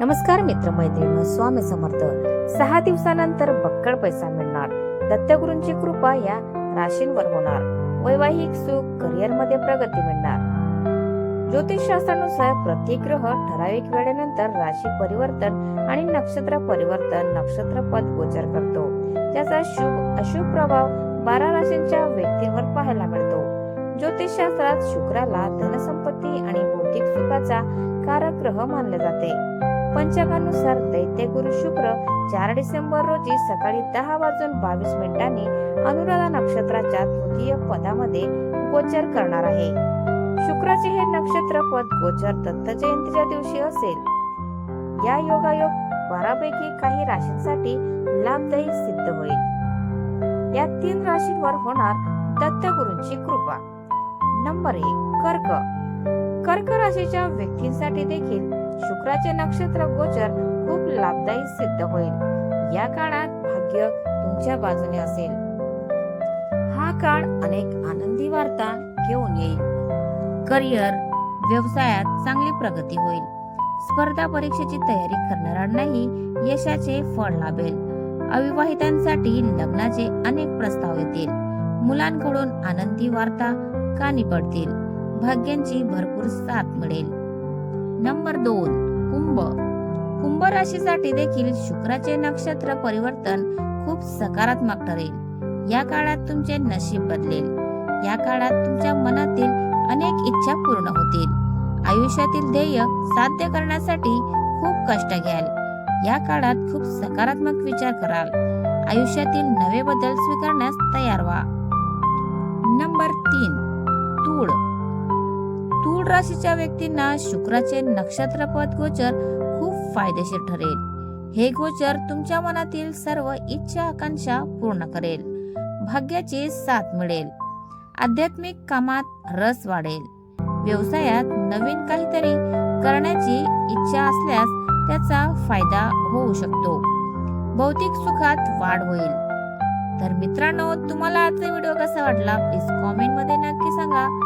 नमस्कार मित्र मैत्रिणी स्वामी समर्थ. सहा दिवसानंतर बक्कळ पैसा मिळणार. दत्तगुरूंची कृपा या राशींवर होणार. वैवाहिक सुख करिअरमध्ये प्रगती मिळणार. ज्योतिषशास्त्रानुसार प्रत्येक ग्रह ठराविक वेळेनंतर राशी परिवर्तन आणि नक्षत्र परिवर्तन नक्षत्र पद गोचर करतो. त्याचा शुभ अशुभ प्रभाव बारा राशींच्या व्यक्तींवर पाहायला मिळतो. ज्योतिषशास्त्रात शुक्राला धनसंपत्ती आणि भौतिक सुखाचा कारक ग्रह मानले जाते. पंचांगानुसार दैत्य गुरु शुक्र चार डिसेंबर रोजी सकाळी दहा वाजून बावीस मिनिटांनी अनुराधा नक्षत्राच्या तृतीय पदामध्ये गोचर करणार आहे. शुक्राचे हे नक्षत्र पद गोचर दत्त जयंतीच्या दिवशी असेल. या योगायोग बारापैकी काही राशींसाठी लाभदायी सिद्ध होईल. या तीन राशींवर होणार दत्तगुरूंची कृपा. नंबर एक कर्क. कर्क राशीच्या व्यक्तींसाठी देखील शुक्राचे नक्षत्र गोचर खूप लाभदायी सिद्ध होईल. या काळात भाग्य तुमच्या बाजूने असेल. हा काळ अनेक आनंदी वार्ता घेऊन येईल. करिअर व्यवसायात चांगली प्रगती होईल. स्पर्धा परीक्षेची तयारी करणाऱ्यांनाही यशाचे फळ लाभेल. अविवाहितांसाठी लग्नाचे अनेक प्रस्ताव येतील. मुलांकडून आनंदी वार्ता कानी पडतील भाग्यांची भरपूर साथ मिळेल. नंबर दोन कुंभ. कुंभ राशीसाठी देखील शुक्राचे नक्षत्र परिवर्तन खूप सकारात्मक ठरेल. या काळात तुमचे नशीब बदलेल. या काळात तुमच्या मनातील अनेक इच्छा पूर्ण होतील. आयुष्यातील ध्येय साध्य करण्यासाठी खूप कष्ट घ्याल. या काळात खूप सकारात्मक विचार कराल. आयुष्यातील नवे बदल स्वीकारण्यास तयार व्हा. नंबर तीन मिथुन राशीच्या व्यक्तींना शुक्राचे नक्षत्रपद गोचर खूप फायदेशीर ठरेल. हे गोचर तुमच्या मनातील सर्व इच्छा आकांक्षा पूर्ण करेल. भाग्याची साथ मिळेल. आध्यात्मिक कामात रस वाढेल. व्यवसायात नवीन काहीतरी करण्याची इच्छा असल्यास त्याचा फायदा होऊ शकतो. भौतिक सुखात वाढ होईल. तर मित्रांनो तुम्हाला आजचा व्हिडिओ कसा वाटला? प्लीज कॉमेंटमध्ये नक्की सांगा.